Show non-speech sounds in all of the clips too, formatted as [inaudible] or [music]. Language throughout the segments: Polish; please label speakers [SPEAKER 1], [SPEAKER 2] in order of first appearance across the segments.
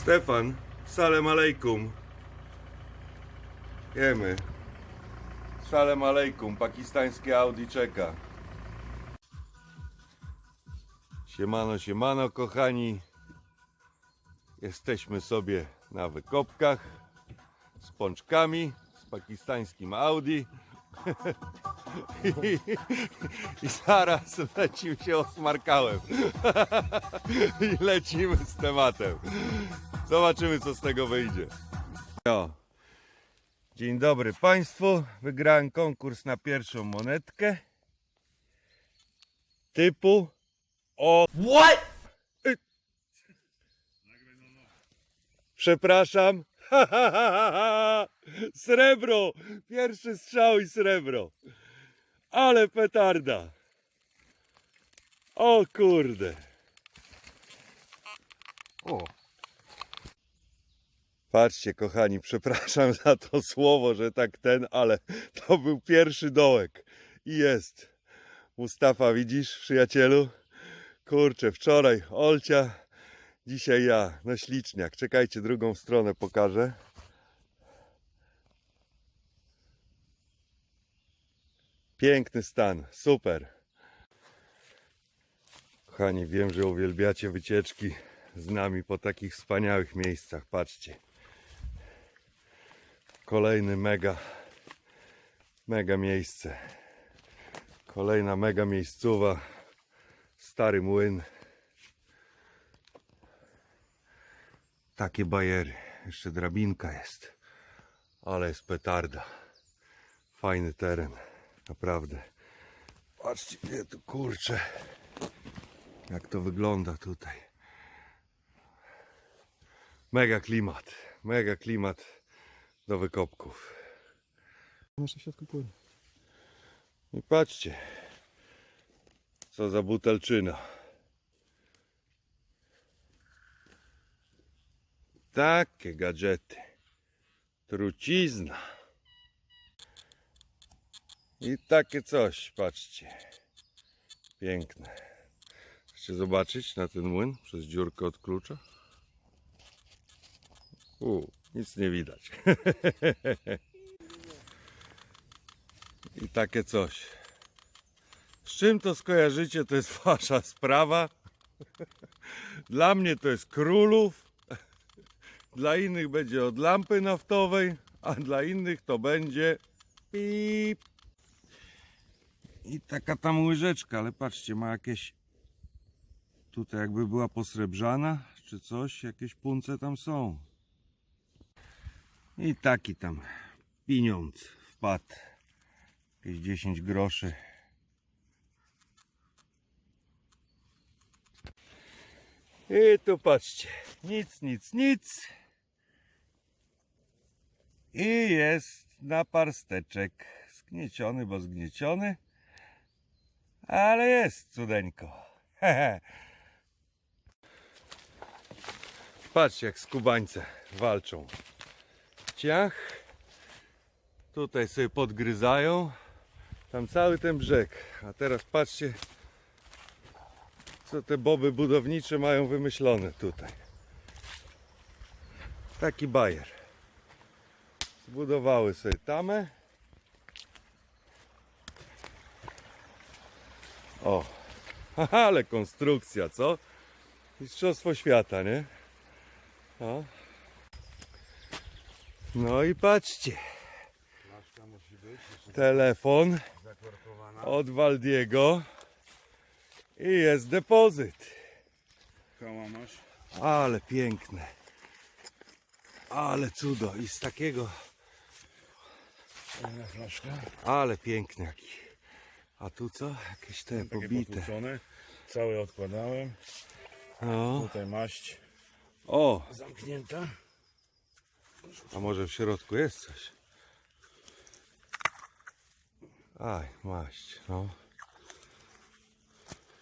[SPEAKER 1] Stefan, salem alejkum. Jemy. Salem alejkum, pakistańskie Audi czeka. Siemano, siemano, kochani. Jesteśmy sobie na wykopkach z pączkami, z pakistańskim Audi. [laughs] I, I zaraz lecimy się osmarkałem. [laughs] I lecimy z tematem. Zobaczymy, co z tego wyjdzie. Dzień dobry Państwu. Wygrałem konkurs na pierwszą monetkę. Typu o.
[SPEAKER 2] What?
[SPEAKER 1] Przepraszam. Srebro! Pierwszy strzał i srebro. Ale petarda. O kurde.
[SPEAKER 2] O,
[SPEAKER 1] Patrzcie, kochani, przepraszam za to słowo, że tak ten, ale to był pierwszy dołek. I jest. Mustafa, widzisz, przyjacielu? Kurczę, wczoraj Olcia, dzisiaj ja. No śliczniak. Czekajcie, drugą stronę pokażę. Piękny stan, super. Kochani, wiem, że uwielbiacie wycieczki z nami po takich wspaniałych miejscach. Patrzcie. Kolejny mega, mega miejsce. Kolejna mega miejscowa. Stary młyn. Takie bajery. Jeszcze drabinka jest. Ale jest petarda. Fajny teren. Naprawdę. Patrzcie, nie, tu kurczę. Jak to wygląda tutaj. Mega klimat. Mega klimat do wykopków.
[SPEAKER 2] W środku płynu.
[SPEAKER 1] I patrzcie, co za butelczyna. Takie gadżety. Trucizna. I takie coś, patrzcie. Piękne. Chcecie zobaczyć na ten młyn przez dziurkę od klucza? U, nic nie widać. [laughs] I takie coś. Z czym to skojarzycie, to jest [laughs] wasza sprawa. Dla mnie to jest królów. Dla innych będzie od lampy naftowej, a dla innych to będzie pip. I taka tam łyżeczka, ale patrzcie, ma jakieś tutaj jakby była posrebrzana, czy coś, jakieś punce tam są. I taki tam pieniądz wpadł. Jakieś 10 groszy. I tu patrzcie. Nic, nic, nic. I jest naparsteczek. Zgnieciony, bo zgnieciony. Ale jest cudeńko. Hehe. [laughs] Patrzcie jak skubańce walczą. Ciach. Tutaj sobie podgryzają. Tam cały ten brzeg. A teraz patrzcie, co te boby budownicze mają wymyślone tutaj. Taki bajer. Zbudowały sobie tamę. O, [laughs] ale konstrukcja, co? Mistrzostwo świata, nie? No i patrzcie. Telefon od Waldiego i jest depozyt. Ale piękne. Ale cudo. I z takiego, ale piękny jaki. A tu co? Jakieś te
[SPEAKER 2] Takie
[SPEAKER 1] pobite.
[SPEAKER 2] Całe odkładałem.
[SPEAKER 1] No.
[SPEAKER 2] Tutaj maść
[SPEAKER 1] O,
[SPEAKER 2] zamknięta.
[SPEAKER 1] A może w środku jest coś? Aj, maść. No.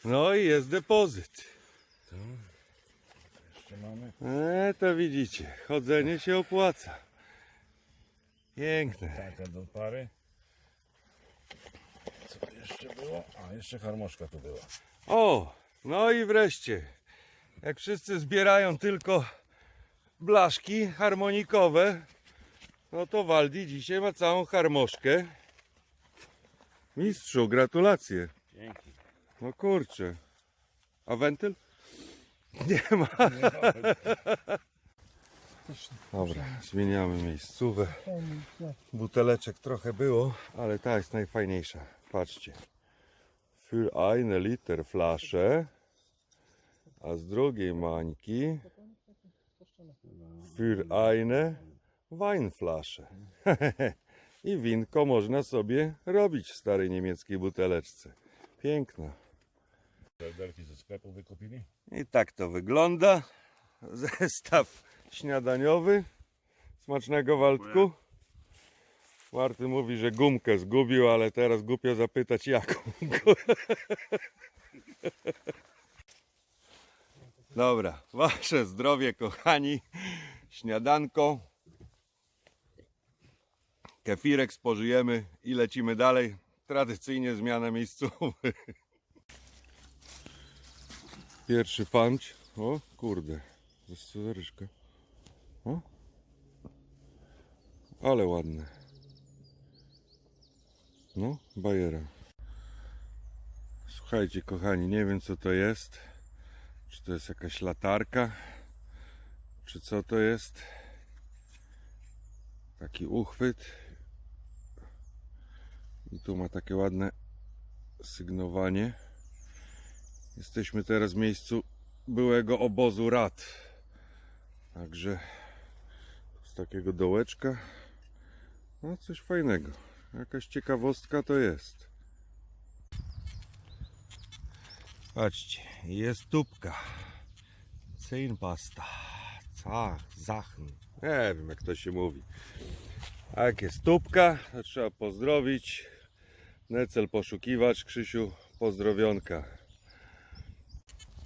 [SPEAKER 1] No i jest depozyt.
[SPEAKER 2] Tu. Jeszcze mamy.
[SPEAKER 1] E, to widzicie, chodzenie się opłaca. Piękne.
[SPEAKER 2] Taka do pary. Co tu jeszcze było? A, jeszcze harmoszka tu była.
[SPEAKER 1] O, no i wreszcie, jak wszyscy zbierają tylko blaszki harmonikowe, no to Waldi dzisiaj ma całą harmoszkę. Mistrzu, gratulacje.
[SPEAKER 2] Dzięki.
[SPEAKER 1] No kurczę. A wentyl? [laughs] Nie ma. Dobra, zmieniamy miejscówę. Buteleczek trochę było, ale ta jest najfajniejsza. Patrzcie. Für eine Liter Flasche, a z drugiej mańki für eine Weinflasche. [laughs] I winko można sobie robić w starej niemieckiej buteleczce. Piękna.
[SPEAKER 2] Belderki ze sklepu wykupili?
[SPEAKER 1] I tak to wygląda. [laughs] Zestaw śniadaniowy. Smacznego Waldku. Marty mówi, że gumkę zgubił, ale teraz głupio zapytać jaką. [laughs] Dobra, [laughs] wasze zdrowie kochani. Śniadanko. Kefirek spożyjemy i lecimy dalej. Tradycyjnie zmiana miejscowy. [laughs] Pierwszy pancz. O kurde. To jest ryżka. O. Ale ładne. No, bajera. Słuchajcie kochani, nie wiem co to jest. Czy to jest jakaś latarka? Czy co to jest? Taki uchwyt. I tu ma takie ładne sygnowanie. Jesteśmy teraz w miejscu byłego obozu rad. Także z takiego dołeczka. No coś fajnego. Jakaś ciekawostka to jest. Patrzcie, jest tubka. Zahnpasta. Zach, Zachn. Nie wiem jak to się mówi. A jak jest tubka, to trzeba pozdrowić. Necel poszukiwacz, Krzysiu, pozdrowionka.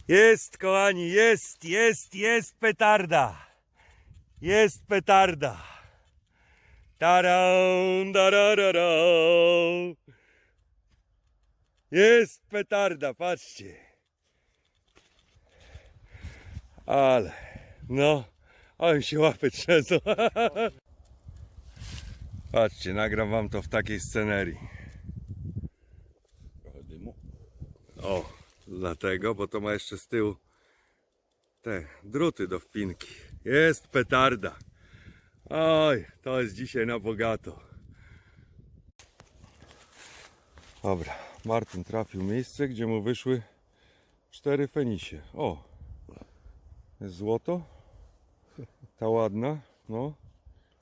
[SPEAKER 1] Jest, kochani, jest, jest, jest petarda. Jest petarda. Taran, dararara. Jest petarda, patrzcie. Ale, no, ale się łapy trzęsą. [laughs] Patrzcie, nagram wam to w takiej scenerii.
[SPEAKER 2] Trochę dymu.
[SPEAKER 1] O, dlatego, bo to ma jeszcze z tyłu te druty do wpinki. Jest petarda. Oj, to jest dzisiaj na bogato. Dobra, Martin trafił miejsce, gdzie mu wyszły cztery fenisie. O, jest złoto. Ta ładna, no.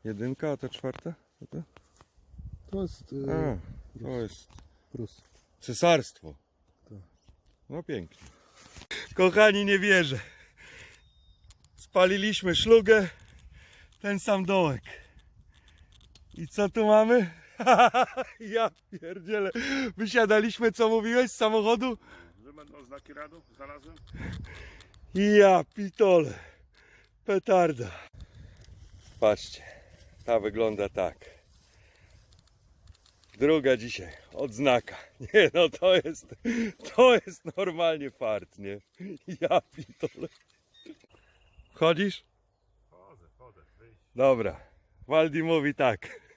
[SPEAKER 1] Jedynka, a ta czwarta? To?
[SPEAKER 3] To jest
[SPEAKER 1] A,
[SPEAKER 3] e,
[SPEAKER 1] to jest
[SPEAKER 3] Prus.
[SPEAKER 1] Cesarstwo. No pięknie. Kochani, nie wierzę. Spaliliśmy szlugę, ten sam dołek. I co tu mamy? [laughs] ja pierdzielę. Wysiadaliśmy, co mówiłeś, z samochodu?
[SPEAKER 2] Że będą znaki radu? Znalazłem?
[SPEAKER 1] Ja pitole. Petarda. Patrzcie, ta wygląda tak. Druga dzisiaj, odznaka. [laughs] Nie no, to jest, to jest normalnie fart, nie? Ja pitole. Chodzisz?
[SPEAKER 2] Chodzę, chodzę. Wyjść.
[SPEAKER 1] Dobra. Waldi mówi tak.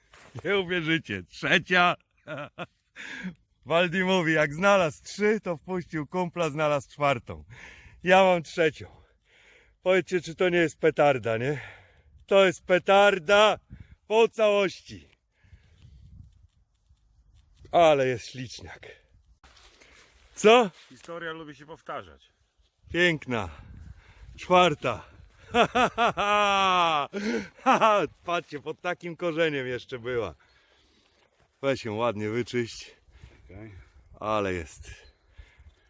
[SPEAKER 1] Nie uwierzycie. Trzecia. [laughs] Waldi mówi, jak znalazł trzy, to wpuścił kumpla, znalazł czwartą. Ja mam trzecią. Powiedzcie, czy to nie jest petarda, nie? To jest petarda po całości. Ale jest śliczniak. Co?
[SPEAKER 2] Historia lubi się powtarzać.
[SPEAKER 1] Piękna. Czwarta. [laughs] Patrzcie, pod takim korzeniem jeszcze była. Weź ją ładnie wyczyść, ale jest.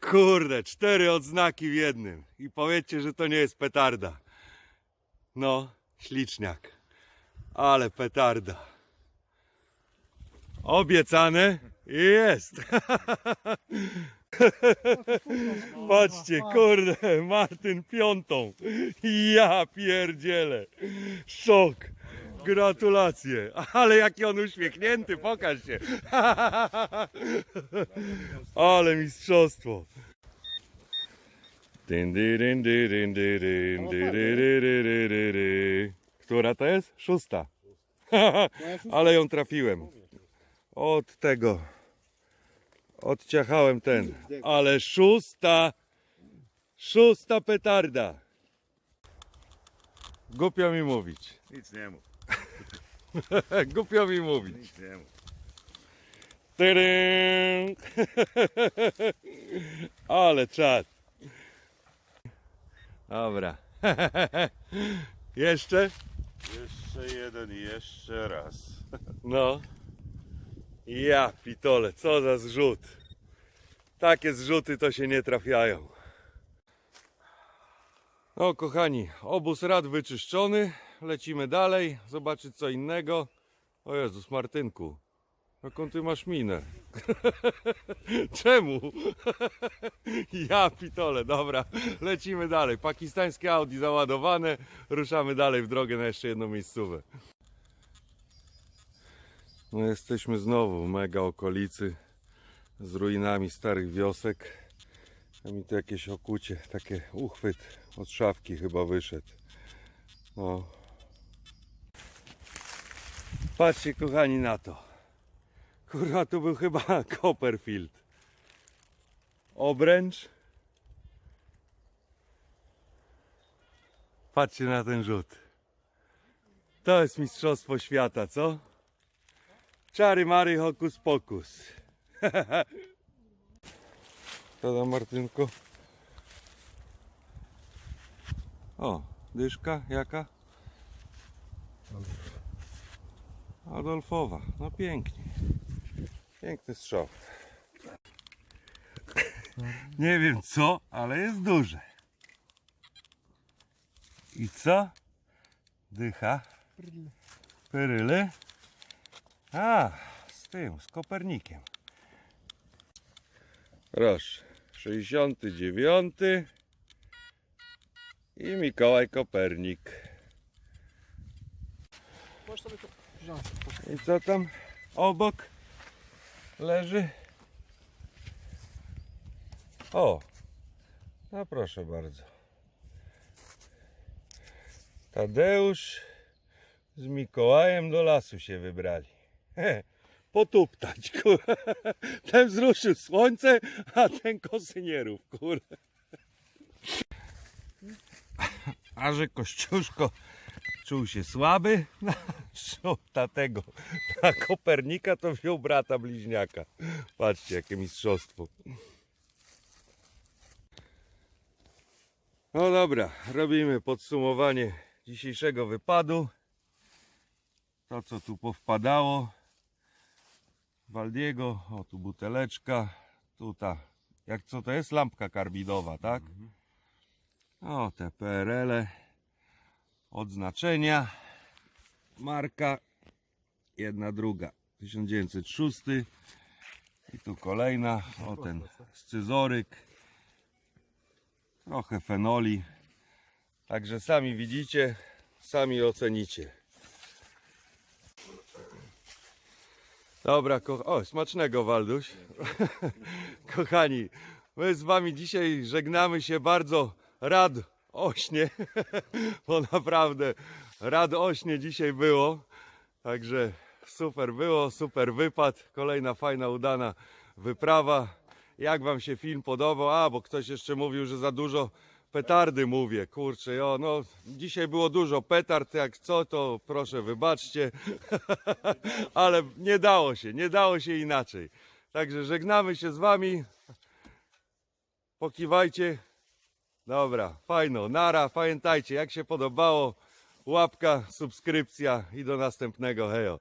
[SPEAKER 1] Kurde, cztery odznaki w jednym. I powiedzcie, że to nie jest petarda. No, śliczniak. Ale petarda. Obiecane i jest. [laughs] [laughs] Patrzcie, kurde, Martyn piątą. Ja pierdzielę. Szok. Gratulacje. Ale jaki on uśmiechnięty, pokaż się. [laughs] Ale mistrzostwo. Która to jest? [laughs] Szósta. Ale ją trafiłem. Od tego. Odciachałem ten. Ale szósta. Szósta petarda. Głupio mi mówić.
[SPEAKER 2] Nic nie mów, [laughs]
[SPEAKER 1] Głupio mi mówić.
[SPEAKER 2] nic nie mów. [laughs]
[SPEAKER 1] Ale czad. Dobra. [laughs] Jeszcze?
[SPEAKER 2] Jeszcze jeden i jeszcze raz.
[SPEAKER 1] No. Ja pitole, co za zrzut. Takie zrzuty to się nie trafiają. No kochani, obóz rad wyczyszczony. Lecimy dalej, zobaczyć co innego. O Jezus Martynku, jaką ty masz minę? [laughs] Czemu? [laughs] ja pitole, dobra, lecimy dalej. Pakistańskie Audi załadowane, ruszamy dalej w drogę na jeszcze jedną miejscówę. No jesteśmy znowu w mega okolicy z ruinami starych wiosek. A mi tu jakieś okucie, takie uchwyt od szafki chyba wyszedł. No. Patrzcie kochani na to. Kurwa tu był chyba [laughs] Copperfield. Obręcz. Patrzcie na ten rzut. To jest mistrzostwo świata, co? Czary mary hokus pokus. [laughs] To da Martynko. O, dyszka jaka? Adolfowa. No pięknie. Piękny strzał. [laughs] Nie wiem co, ale jest duże. I co? Dycha. Pyryle. A, z tym, z Kopernikiem. Proszę, 69 i Mikołaj Kopernik. I co tam obok leży? O, no proszę bardzo. Tadeusz z Mikołajem do lasu się wybrali. He, [laughs] potuptać, kur. [laughs] Ten wzruszył słońce, a ten kosynierów, kur. [laughs] A że Kościuszko czuł się słaby, na żołta tego, na Kopernika to wziął brata bliźniaka. Patrzcie, jakie mistrzostwo. No dobra, robimy podsumowanie dzisiejszego wypadu. To, co tu powpadało. Waldiego, o tu buteleczka, tu ta, jak co to jest? Lampka karbidowa, tak? O, te PRL-e, odznaczenia, marka, jedna, druga, 1906 i tu kolejna, o ten scyzoryk, trochę fenoli, także sami widzicie, sami ocenicie. Dobra, ko- o, smacznego Walduś. [laughs] Kochani, my z wami dzisiaj żegnamy się bardzo rad ośnie, [laughs] bo naprawdę rad ośnie dzisiaj było. Także super było, super wypad, kolejna fajna, udana wyprawa. Jak wam się film podobał? A, bo ktoś jeszcze mówił, że za dużo petardy mówię. Kurczę, jo, no dzisiaj było dużo petard, jak co to proszę wybaczcie. [laughs] Ale nie dało się, nie dało się inaczej. Także żegnamy się z wami. Pokiwajcie. Dobra, fajno, nara, pamiętajcie, jak się podobało, łapka, subskrypcja i do następnego, hejo.